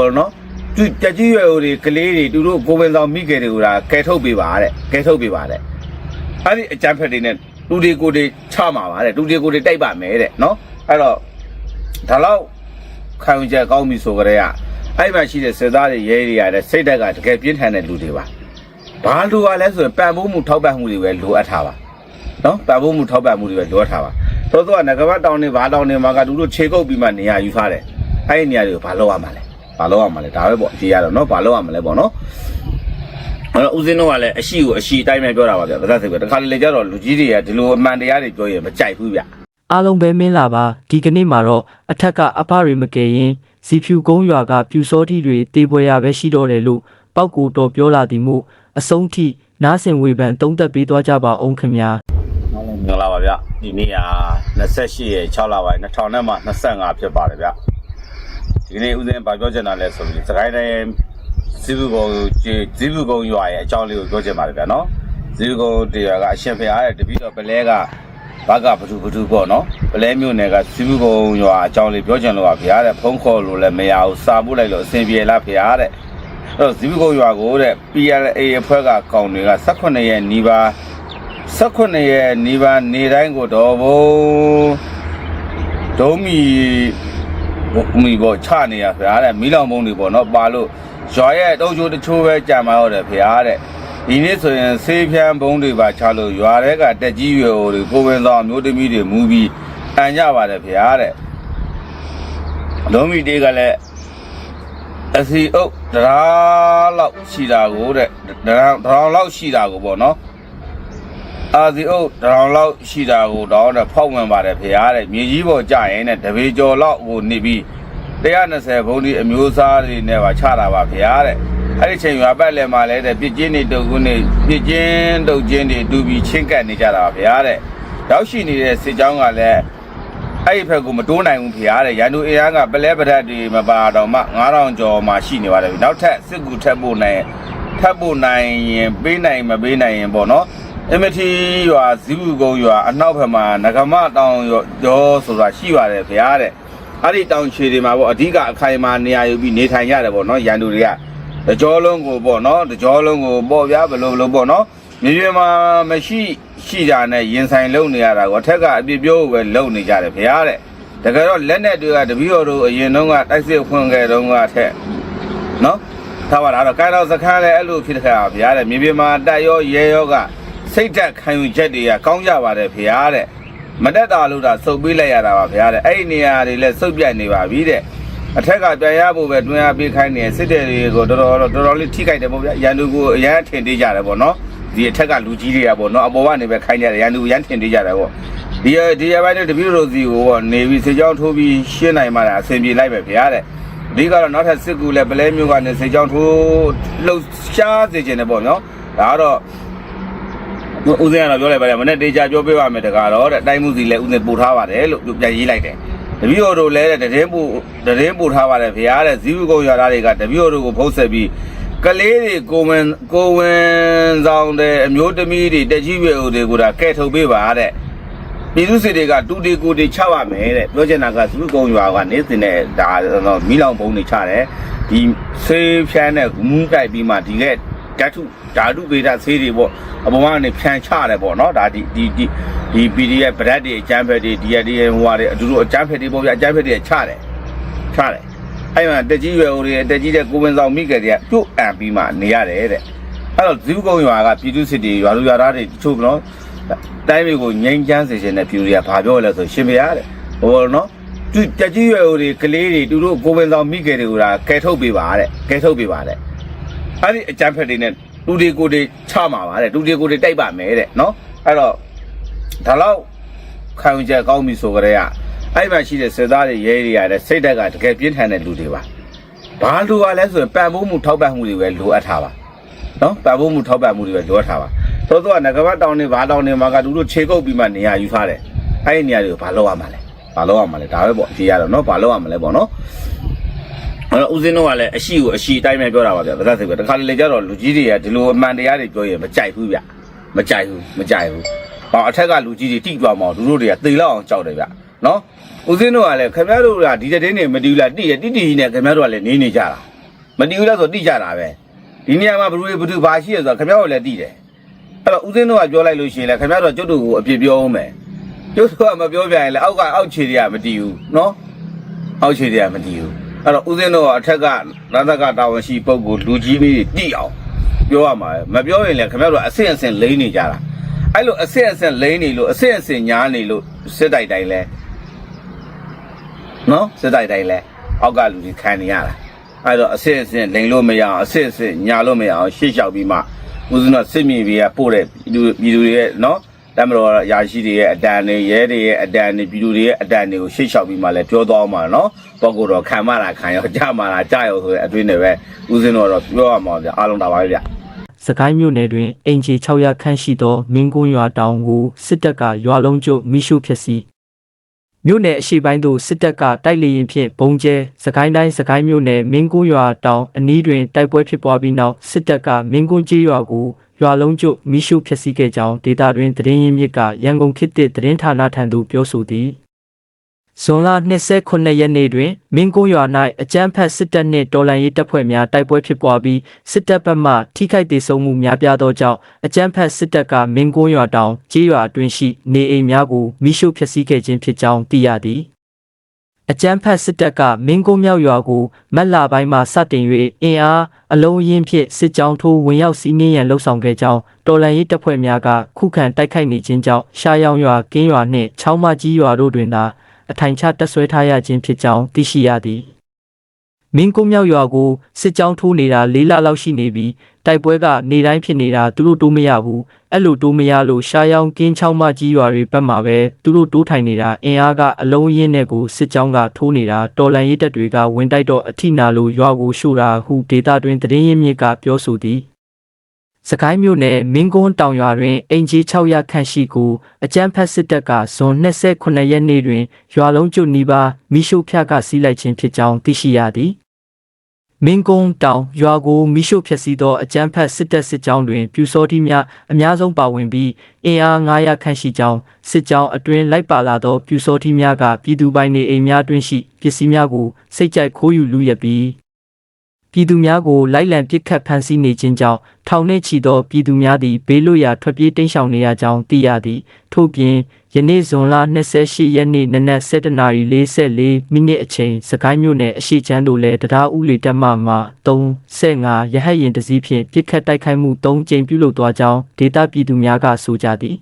ဘောနော်သူတက်ကြီးရွယ်တွေကလေးတွေသူတို့ကိုဝင်ဆောင်မိခဲ့တွေကကဲထုတ်ပေးပါတဲ့ကဲထုတ်ပေးပါတဲ့အဲ့ဒီအကြမ်းဖက်တွေနဲ့တူဒီကိုတွေချမှာပါတဲ့တူဒီကိုတွေတိုက်ပါမယ်တဲ့နော်အဲ့တော့ဒါတော့ခံယူချက်ကောင်းပြီဆိုကြတဲ့ကအဲ့မှာရှိတဲ့စစ်သားတွေရဲတွေရတဲ့စိတ်ဓာတ်ကတကယ်ပြင်းထန်တဲ့လူတွေပါဘာလိုရလဲဆိုရင်ပံ့ပိုးမှုထောက်ပံ့မှုတွေပဲလိုအပ်ထားပါနော်ပံ့ပိုးမှုထောက်ပံ့မှုတွေပဲလိုအပ်ထားပါသောသောကငကဘတ်တောင်းနေဘာတောင်းနေမှာကသူတို့ခြေကုပ်ပြီးမှနေရာယူထားတယ်အဲ့ဒီနေရာတွေကိုဘာလုပ်ရမှာလဲ ဘာလုပ်ရမှာလဲဒါပဲပေါ့အကြည့်ရတော့နော်ဘာလုပ်ရမှာလဲပေါ့နော်အဲ့တော့ဦးစင်းတို့ကလည်းအရှိကိုအရှိအတိုင်းပဲပြောတာပါဗျာဗသက်စိတ်ပဲတခါလေကြတော့လူကြီးတွေကဒီလိုအမှန်တရားတွေပြောရင်မကြိုက်ဘူးဗျအားလုံးပဲမင်းလာပါဒီကနေ့မှာတော့အထက်ကအဖတွေမကယ်ရင်ဇီဖြူကုန်းရွာကပြူစောတိတွေတေးပွဲရပဲရှိတော့တယ်လို့ပောက်ကူတော်ပြောလာသည်မို့အဆုံးထိနားဆင်ဝေဖန်သုံးသက်ပေးသွားကြပါအောင်ခင်ဗျာဟုတ်မင်္ဂလာပါဗျဒီနေ့ဟာ28ရက်6လပိုင်း2000နဲ့မှ25ဖြစ်ပါတယ်ဗျ ဒီနေ့ဦးစင်းဗာပြောချင်တာလဲဆိုပြီးစကိုင်းတိုင်းဇီဘူးကုန်းဇီဘူးကုန်းရွာရဲ့အကြောင်းလေးကိုပြောချင်ပါတယ်ဗျနော်ဇီဘူးကုန်းတရားကအရှင်ဖရာရဲ့တပည့်တော်ပလဲကဘကဘဒုဘဒုပေါ့နော်ပလဲမြို့နယ်ကဇီဘူးကုန်းရွာအကြောင်းလေးပြောချင်လို့ပါဗျာတဲ့ဖုန်းခေါ်လို့လည်းမရဘူးစာပို့လိုက်လို့အဆင်ပြေလားဗျာတဲ့အဲ့တော့ဇီဘူးကုန်းရွာကိုတဲ့ PLA အဖွဲ့ကကောင်းတွေက18ရက်နီးပါး18ရက်နေပါနေတိုင်းကိုတော့ဘုံဒုံးမီဘုံ မီပေါ့ချနေရဖရားတဲ့မီးလောင်ဘုံတွေပေါ့နော်ပါလို့ရွာရဲ့တုံးချိုးတချိုးပဲကြာမှာဟုတ်တယ်ဖရားတဲ့ဒီနေ့ဆိုရင်ဆေးဖြန်းဘုံတွေပါချလို့ရွာထဲကတက်ကြီးရွယ်တွေကိုဝင်ဆောင်မျိုးသမီးတွေမူပြီးအန်ကြပါတယ်ဖရားတဲ့ဒုံးမီတေးကလည်းအစီအုပ်တရားလောက်ရှိတာကိုတဲ့တရားတရားလောက်ရှိတာကိုပေါ့နော် အာဒီအုပ်တရောင်လောက်ရှိတာကိုတော့တဲ့ဖောက်ဝင်ပါတယ်ဖေရားတဲ့မြေကြီးပေါ်ကြရင်တဲ့တပေကျော်လောက်ကိုနေပြီး120ဘုံဒီအမျိုးသားတွေနဲ့ပါချတာပါဖေရားတဲ့အဲ့ဒီချိန်ရွာပတ်လည်မှာလဲတဲ့ပြစ်ချင်းတွေတုပ်ကုန်းတွေပြစ်ချင်းတုပ်ချင်းတွေတူပြီးချင်းကပ်နေကြတာပါဖေရားတဲ့ရောက်ရှိနေတဲ့စစ်ကြောင်းကလည်းအဲ့ဒီဘက်ကမတိုးနိုင်ဘူးဖေရားတဲ့ရန်သူအင်အားကပလဲပဒတ်တွေမပါတော့မှ9000ကျော်မှရှိနေပါတယ်နောက်ထပ်စစ်ကူထပ်ဖို့နိုင်ထပ်ဖို့နိုင်ရင်ပေးနိုင်မပေးနိုင်ရင်ပေါ့နော် အမတီရွာဇီဘူးကုန်းရွာအနောက်ဘက်မှာနဂမတောင်ရောဆိုတာရှိပါတယ်ဗျာတဲ့အဲ့ဒီတောင်ခြေတွေမှာပေါ့အဓိကအခိုင်အမာနေရာယူပြီးနေထိုင်ရတယ်ပေါ့နော်ရန်သူတွေကတကြောလုံးကိုပေါ့နော်တကြောလုံးကိုပေါ့ဗျာဘလို့ဘလို့ပေါ့နော်မြေပြင်မှာမရှိရှိတာနဲ့ရင်ဆိုင်လုံနေရတာကိုအထက်ကအပြစ်ပြောပဲလုံနေကြတယ်ဗျာတဲ့တကယ်တော့လက်နဲ့တွေကတပည့်တော်တို့အရင်တုန်းကတိုက်စစ်ဖွင့်ခဲ့တုန်းကထက်နော်ထားပါလားတော့ကိုင်းတော့စခန်းလည်းအဲ့လိုဖြစ်တဲ့ခါဗျာတဲ့မြေပြင်မှာတက်ရောရဲရောက စိတ်သက်ခံယူချက်တွေကကောင်းကြပါတယ်ဖေရားတဲ့မတက်တာလို့ဒါစုပ်ပေးလိုက်ရတာပါဖေရားတဲ့အဲ့ဒီနေရာတွေလည်းစုပ်ပြတ်နေပါပြီတဲ့အထက်ကပြန်ရဖို့ပဲတွင်းအားပေးခိုင်းနေစစ်တဲ့တွေကိုတော်တော်တော်တော်လေးထိခိုက်တယ်ပေါ့ဗျာရန်သူကိုအရန်ထင်သေးကြတယ်ပေါ့နော်ဒီအထက်ကလူကြီးတွေကပေါ့နော်အပေါ်ကနေပဲခိုင်းကြတယ်ရန်သူအရန်ထင်သေးကြတယ်ပေါ့ဒီဒီရပိုင်းနဲ့တပည့်တော်စီကိုပေါ့နေပြီးစေချောင်းထိုးပြီးရှင်းနိုင်မှလည်းအဆင်ပြေလိုက်ပဲဖေရားတဲ့အဓိကတော့နောက်ထပ်စစ်ကူလည်းပလဲမျိုးကနေစေချောင်းထိုးလှုပ်ရှားစေခြင်းတယ်ပေါ့နော်ဒါကတော့ ဦးစင်းကတော့ပြောလိုက်ပါတယ်မနေ့တေချာပြောပေးပါမယ်တကားတော့တဲ့တိုင်းမှုစီလည်းဦးစင်းပို့ထားပါတယ်လို့ပြန်ရေးလိုက်တယ်တပည့်တော်တို့လည်းတဲ့တည်င်းပို့တည်င်းပို့ထားပါတယ်ဗျာတဲ့ဇီဝကုန်းရွာသားတွေကတပည့်တော်တို့ကိုဖုတ်ဆက်ပြီးကလေးတွေကိုဝင်ကိုဝင်ဆောင်တဲ့အမျိုးသမီးတွေတက်ကြီးရွယ်ဦးတွေကိုဒါကဲထုတ်ပေးပါတဲ့ပြည်သူစစ်တွေကတူတီကိုတီချပါမယ်တဲ့ပြောချင်တာကဇီဝကုန်းရွာကနေစင်တဲ့ဒါတော့မီလောင်ဘုံတွေချတယ်ဒီဆေးဖြန်းတဲ့မူးကြိုက်ပြီးမှဒီက ဓာတုဓာတုဗေဒဆေးတွေပေါ့အပေါ်ကနေဖြန်ချတယ်ပေါ့နော်ဒါဒီဒီဒီဒီ PDF ဗရက်တွေအကျန်းဖက်တွေဒီရဒီဟိုဟာတွေအတူတူအကျန်းဖက်တွေပေါ့ဗျာအကျန်းဖက်တွေချတယ်ချတယ်အဲ့မှာတက်ကြီးရွယ်ဦးတွေတက်ကြီးတဲ့ကိုဝင်ဆောင်မိကြတွေကပြုတ်အံပြီးမှနေရတယ်တဲ့အဲ့တော့ဇီဝကုန်းရွာကပြည်သူစစ်တွေရွာလူရွာသားတွေတချို့ကနော်တိုင်းမျိုးကိုငိမ့်ချမ်းစေခြင်းနဲ့ပြည်သူတွေကဘာပြောလဲဆိုရှင်ပြရတဲ့ဟိုနော်သူတက်ကြီးရွယ်ဦးတွေကလေးတွေသူတို့ကိုဝင်ဆောင်မိကြတွေကကဲထုတ်ပေးပါတဲ့ကဲထုတ်ပေးပါတဲ့ အဲ့ဒီအကြမ်းဖက်တွေနဲ့တူဒီကိုတွေချမှာပါတဲ့တူဒီကိုတွေတိုက်ပါမယ်တဲ့နော်အဲ့တော့ဒါတော့ခံယူချက်ကောင်းပြီဆိုကြတဲ့ကအဲ့မှာရှိတဲ့စစ်သားတွေရဲတွေရတဲ့စိတ်ဓာတ်ကတကယ်ပြင်းထန်တဲ့လူတွေပါဘာလိုရလဲဆိုရင်ပံ့ပိုးမှုထောက်ပံ့မှုတွေပဲလိုအပ်ထားပါနော်ပံ့ပိုးမှုထောက်ပံ့မှုတွေပဲလိုအပ်ထားပါသောသောကငကဘတ်တောင်းနေဘာတောင်းနေမှာကသူတို့ခြေကုပ်ပြီးမှနေရာယူထားတယ်အဲ့ဒီနေရာတွေကိုဘာလုပ်ရမှာလဲဘာလုပ်ရမှာလဲဒါပဲပေါ့အကြည့်ရတော့နော်ဘာလုပ်ရမှာလဲပေါ့နော် အဲ့တော့ဦးစင်းတို့ကလည်းအရှိကိုအရှိအတိုင်းပဲပြောတာပါဗျာဗသက်စိတ်ပဲတခါလေလေကြတော့လူကြီးတွေကဒီလိုအမှန်တရားတွေပြောရင်မကြိုက်ဘူးဗျမကြိုက်ဘူးမကြိုက်ဘူးဟောအထက်ကလူကြီးတွေတိသွားမအောင်သူတို့တွေကသေလောက်အောင်ကြောက်တယ်ဗျနော်ဦးစင်းတို့ကလည်းခင်ဗျားတို့ကဒီတဲ့တင်းတွေမတူလားတိတယ်တိတိကြီးနဲ့ခင်ဗျားတို့ကလည်းနေနေကြတာမတည်ဘူးလားဆိုတိကြတာပဲဒီနေရာမှာဘလူတွေဘသူဘာရှိရဆိုတော့ခင်ဗျားတို့လည်းတိတယ်အဲ့တော့ဦးစင်းတို့ကပြောလိုက်လို့ရှိရင်လည်းခင်ဗျားတို့ကကျွတ်တို့ကိုအပြစ်ပြောအောင်မယ်ကျွတ်တို့ကမပြောပြရင်လည်းအောက်ကအောက်ခြေတွေကမတည်ဘူးနော်အောက်ခြေတွေကမတည်ဘူး အဲ့တော့ဦးစင်းတို့ကအထက်ကနာသကတာဝန်ရှိပုံကိုလူကြီးလေးတိအောင်ပြောရမှာပဲမပြောရင်လည်းခင်ဗျားတို့ကအဆင့်အဆင့်လိမ့်နေကြတာအဲ့လိုအဆင့်အဆင့်လိမ့်နေလို့အဆင့်အဆင့်ညားနေလို့စစ်တိုက်တိုင်းလဲနော်စစ်တိုက်တိုင်းလဲအောက်ကလူတွေခံနေရတာအဲ့တော့အစစ်အစစ်လိန်လို့မရအောင်အစစ်အစစ်ညာလို့မရအောင်ရှေ့လျှောက်ပြီးမှဦးဇင်းကစစ်မြေကြီးကပို့တဲ့ပြည်သူပြည်သူတွေရဲ့နော် တမတော်ရာရှိတွေရဲ့အတန်တွေရဲတွေရဲ့အတန်တွေပြည်သူတွေရဲ့အတန်တွေကိုရှေ့လျှောက်ပြီးမှလဲပြောသွားမှာနော်ပေါ့ကိုတော့ခံမတာခံရောကြမှာတာကြရောဆိုတဲ့အတွေ့နဲ့ပဲဦးဇင်းတို့ကတော့ပြောရမှာဗျအားလုံးတာပါပဲဗျစကိုင်းမြို့နယ်တွင်အင်ဂျီ600ခန့်ရှိသောမင်းကွန်းရွာတောင်ကိုစစ်တပ်ကရွာလုံးကျုပ်မိရှုဖျက်ဆီးမြို့နယ်အရှိပိုင်းသို့စစ်တပ်ကတိုက်လေရင်ဖြင့်ဘုံကျဲစကိုင်းတိုင်းစကိုင်းမြို့နယ်မင်းကွန်းရွာတောင်အနီးတွင်တိုက်ပွဲဖြစ်ပွားပြီးနောက်စစ်တပ်ကမင်းကွန်းကြီးရွာကို ရွာလုံးကျုပ်မိရှုဖျက်ဆီးခဲ့ကြောင်းဒေတာတွင်သတင်းရင်းမြစ်ကရန်ကုန်ခေတ်သစ်သတင်းဌာနထံသို့ပြောဆိုသည်ဇွန်လ29ရက်နေ့တွင်မင်းကုန်းရွာ၌အကြမ်းဖက်စစ်တပ်နှင့်တော်လှန်ရေးတပ်ဖွဲ့များတိုက်ပွဲဖြစ်ပွားပြီးစစ်တပ်ဘက်မှထိခိုက်ဒေဆုံးမှုများပြားသောကြောင့်အကြမ်းဖက်စစ်တပ်ကမင်းကုန်းရွာတောင်ကြေးရွာအတွင်းရှိနေအိမ်များကိုမိရှို့ဖျက်ဆီးခဲ့ခြင်းဖြစ်ကြောင်းသိရသည် အကြမ်းဖက်စစ်တပ်ကမင်းကုန်းမြောက်ရွာကိုမက်လာပိုင်းမှစတင်၍အင်အားအလုံးအရင်းဖြင့်စစ်ကြောင်းထိုးဝင်ရောက်စီးနင်းရန်လှုံ့ဆော်ခဲ့ကြောင်းတော်လှန်ရေးတပ်ဖွဲ့များကခုခံတိုက်ခိုက်နေခြင်းကြောင့်ရှားရောင်ရွာကင်းရွာနှင့်ချောင်းမကြီးရွာတို့တွင်သာအထိုင်ချတက်ဆွဲထားရခြင်းဖြစ်ကြောင်းသိရှိရသည် မင်းကုန်းမြောက်ရွာကိုစစ်ကြောင်းထိုးနေတာ၄လလောက်ရှိနေပြီးတိုက်ပွဲကနေတိုင်းဖြစ်နေတာသူတို့တိုးမရဘူးအဲ့လိုတိုးမရလို့ရှားယောင်းကင်းချောင်းမကြီးရွာတွေဘက်မှာပဲသူတို့တိုးထိုင်နေတာအင်အားကအလုံးရင်းနဲ့ကိုစစ်ကြောင်းကထိုးနေတာတော်လန်ရေးတပ်တွေကဝင်တိုက်တော့အထိနာလို့ရွာကိုရှို့တာဟုဒေတာတွင်သတင်းရင်းမြစ်ကပြောဆိုသည်စကိုင်းမြို့နယ်မင်းကွန်းတောင်ရွာတွင်အင်ဂျီ600ခန့်ရှိကိုအကြမ်းဖက်စစ်တပ်ကဇွန်29ရက်နေ့တွင်ရွာလုံးကျွတ်နီးပါးမိရှုဖျက်ကစီးလိုက်ခြင်းဖြစ်ကြောင်းသိရှိရသည် မင်းကွန်းတောင်ရွာကိုမိရှုဖျက်ဆီးသောအကြမ်းဖက်စစ်တပ်စစ်ကြောင်းတွင် ပြူစောတိများအများဆုံးပါဝင်ပြီးအင်အား900ခန့်ရှိကြောင်းစစ်ကြောင်းအတွင်လိုက်ပါလာသောပြူစောတိများကပြည်သူပိုင်နေအိမ်များတွင်ရှိပစ္စည်းများကိုစိတ်ကြိုက်ခိုးယူလူရက်ပြီး ပြည်သူများကိုလိုက်လံပစ်ခတ်ဖမ်းဆီးနေခြင်းကြောင့်ထောင်နှင့်ချီသောပြည်သူများသည်ဘေးလွတ်ရာထွက်ပြေးတိမ်းရှောင်နေရကြောင်းသိရသည်ထို့ပြင်ယနေ့ဇွန်လ28ရက်နေ့နနက်7:44မိနစ်အချိန်စကိုင်းမြို့နယ်အရှိချမ်းတို့လည်းတရားဥလေတက်မှမှ3.5ရဟတ်ရင်တစ်စီးဖြင့်ပစ်ခတ်တိုက်ခိုက်မှု3ကြိမ်ပြုလုပ်သွားကြောင်းဒေသပြည်သူများကဆိုကြသည်